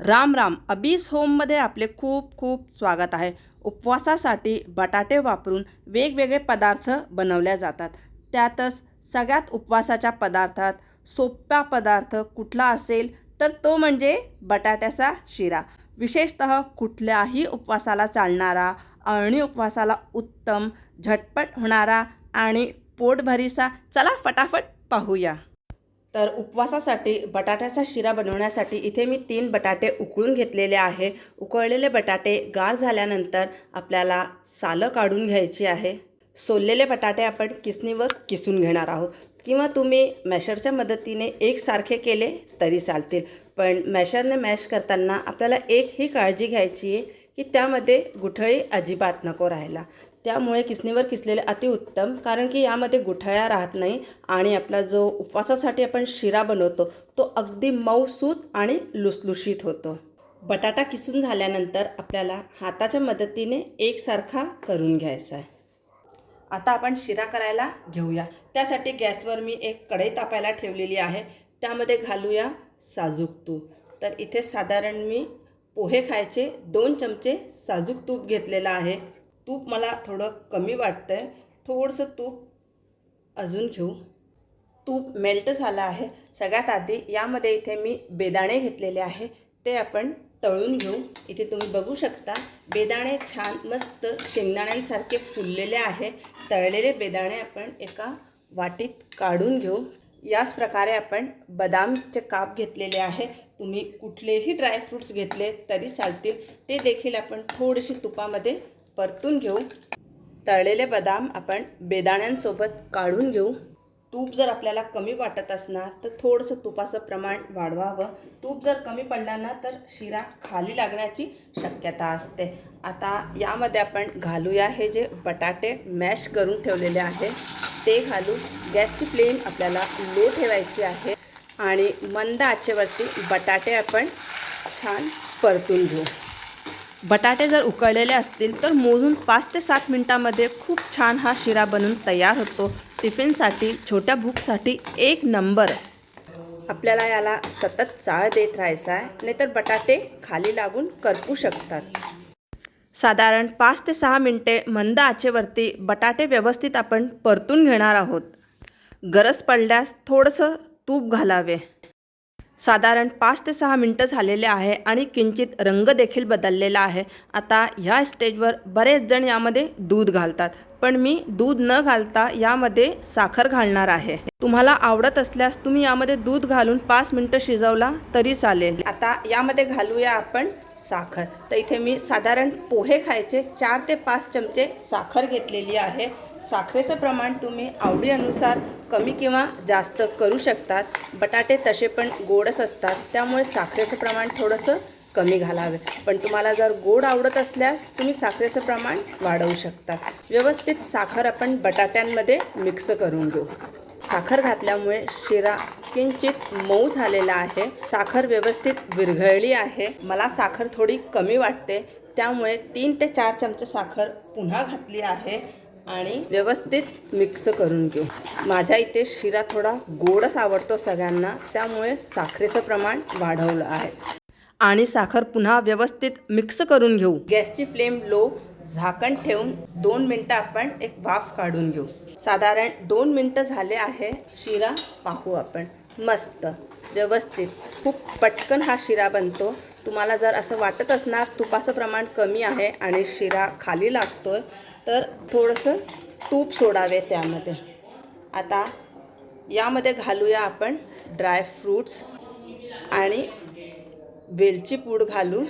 राम राम. अबीस होममध्ये आपले खूप खूप स्वागत आहे. उपवासासाठी बटाटे वापरून वेगवेगळे पदार्थ बनवल्या जातात. त्यातच सगळ्यात उपवासाच्या पदार्थात सोप्पा पदार्थ कुठला असेल तर तो म्हणजे बटाट्याचा शिरा. विशेषत कुठल्याही उपवासाला चालणारा अळणी उपवासाला उत्तम झटपट होणारा आणि पोटभरीचा चला फटाफट पाहूया. तर उपवासासाठी बटाट्याचा शिरा बनवण्यासाठी इथे मी तीन बटाटे उकळून घेतलेले आहे. उकळलेले बटाटे गार झाल्यानंतर आपल्याला सालं काढून घ्यायची आहे. सोललेले बटाटे आपण किसणीवर किसून घेणार आहोत. किंवा तुम्ही मॅशरच्या मदतीने एकसारखे केले तरी चालतील. पण मॅशरने मॅश करताना आपल्याला एक ही काळजी घ्यायची आहे की त्यामध्ये गुठळी अजिबात नको राहायला. त्यामुळे किसणीवर किसलेले अतिउत्तम कारण की यामध्ये गुठळ्या राहत नाही आणि आपला जो उपवासासाठी आपण शिरा बनवतो तो अगदी मऊसूत आणि लुसलुशीत होतो. बटाटा किसून झाल्यानंतर आपल्याला हाताच्या मदतीने एकसारखा करून घ्यायचा आहे. आता आपण शिरा करायला घेऊया. त्यासाठी गॅसवर मी एक कढई तापायला ठेवलेली आहे. त्यामध्ये घालूया साजूक तूप. तर इथे साधारण मी पोहे खायचे दोन चमचे साजूक तूप घेतलेलं आहे. तूप मला थोडं कमी वाटतं आहे थोडंसं तूप अजून घेऊ. तूप मेल्ट झालं आहे. सगळ्यात आधी यामध्ये इथे मी बेदाणे घेतलेले आहे. ते आपण तळून घेऊ. इथे तुम्ही बघू शकता बेदाणे छान मस्त शेंगदाण्यांसारखे फुललेले आहे. तळलेले बेदाणे आपण एका वाटीत काढून घेऊ. याच प्रकारे आपण बदामचे काप घेतलेले आहे. तुम्ही कुठलेही ड्रायफ्रूट्स घेतले तरी चालतील. ते देखील आपण थोडेसे तुपामध्ये परतून घेऊ. तळलेले बदाम आपण बेदाण्यांसोबत काढून घेऊ. तूप जर आपल्याला कमी वाटत असणार तर थोडंसं तुपाचं प्रमाण वाढवावं. तूप जर कमी पडणार ना तर शिरा खाली लागण्याची शक्यता असते. आता यामध्ये आपण घालूया हे जे बटाटे मॅश करून ठेवलेले आहे. ते घालून गॅसची फ्लेम आपल्याला लो ठेवायची आहे. आणि मंद आचेवरती बटाटे आपण छान परतून घेऊ. बटाटे जर उकळलेले असतील तर मोजून पाच ते सात मिनटामध्ये खूप छान हा शिरा बनून तयार होतो. टिफिनसाठी छोट्या भूकसाठी एक नंबर. आपल्याला याला सतत चाळ देत राहायचा आहे. नाहीतर बटाटे खाली लागून करपू शकतात. साधारण पाच ते सहा मिनटे मंद आचेवरती बटाटे व्यवस्थित आपण परतून घेणार आहोत. गरज पडल्यास थोडंसं तूप घालावे. साधारण पाच ते सहा मिनटं झालेले आहे आणि किंचित रंग देखील बदललेला आहे. आता ह्या स्टेजवर बरेच जण यामध्ये दूध घालतात पण मी दूध न घालता यामध्ये साखर घालणार आहे. तुम्हाला आवडत असल्यास तुम्ही यामध्ये दूध घालून पाच मिनटं शिजवला तरी चालेल. आता यामध्ये घालूया आपण साखर. तर इथे मी साधारण पोहे खायचे चार ते पाच चमचे साखर घेतलेली आहे. साखरेचं प्रमाण तुम्ही आवडीनुसार कमी किंवा जास्त करू शकतात. बटाटे तसे पण गोडच असतात त्यामुळे साखरेचं प्रमाण थोडंसं कमी घालावे. पण तुम्हाला जर गोड आवडत असल्यास तुम्ही साखरेचं प्रमाण वाढवू शकता. व्यवस्थित साखर आपण बटाट्यांमध्ये मिक्स करून घेऊ. साखर घातल्यामुळे शिरा किंचित मऊ झालेला आहे. साखर व्यवस्थित विरघळली आहे. मला साखर थोडी कमी वाटते. त्यामुळे तीन ते चार चमचे साखर पुन्हा घातली आहे आणि व्यवस्थित मिक्स करून घेऊ. माझ्या इथे शिरा थोडा गोडच आवडतो सगळ्यांना. त्यामुळे साखरेचं प्रमाण वाढवलं आहे. आणि साखर पुन्हा व्यवस्थित मिक्स करून घेऊ. गॅसची फ्लेम लो झाकण ठेवून दोन मिनटं आपण एक वाफ काढून घेऊ. साधारण दोन मिनटं झाले आहे शिरा पाहू आपण. मस्त व्यवस्थित. खूप पटकन हा शिरा बनतो. तुम्हाला जर असं वाटत असणार तुपाचं प्रमाण कमी आहे आणि शिरा खाली लागतो आहे तर थोडंसं तूप सोडावे त्यामध्ये. आता यामध्ये घालूया आपण ड्रायफ्रूट्स आणि वेलची पूड घालू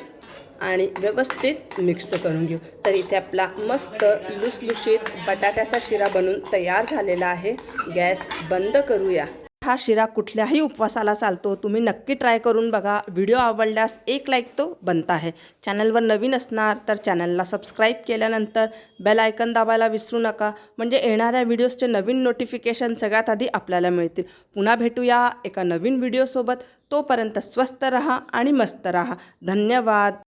आणि व्यवस्थित मिक्स करून घेऊ. तर इथे आपला मस्त लुसलुशीत बटाट्याचा शिरा बनून तयार झालेला आहे. गॅस बंद करूया. हा शिरा कुठल्याही उपवासाला चालतो. तुम्ही नक्की ट्राय करून बघा. व्हिडिओ आवडल्यास एक लाईक तो बनता आहे. चॅनलवर नवीन असणार तर चॅनलला सबस्क्राईब केल्यानंतर बेल आयकन दाबायला विसरू नका. म्हणजे येणाऱ्या व्हिडिओजचे नवीन नोटिफिकेशन सगळ्यात आधी आपल्याला मिळतील. पुन्हा भेटूया एका नवीन व्हिडिओसोबत तोपर्यंत स्वस्त रहा आणि मस्त रहा. धन्यवाद.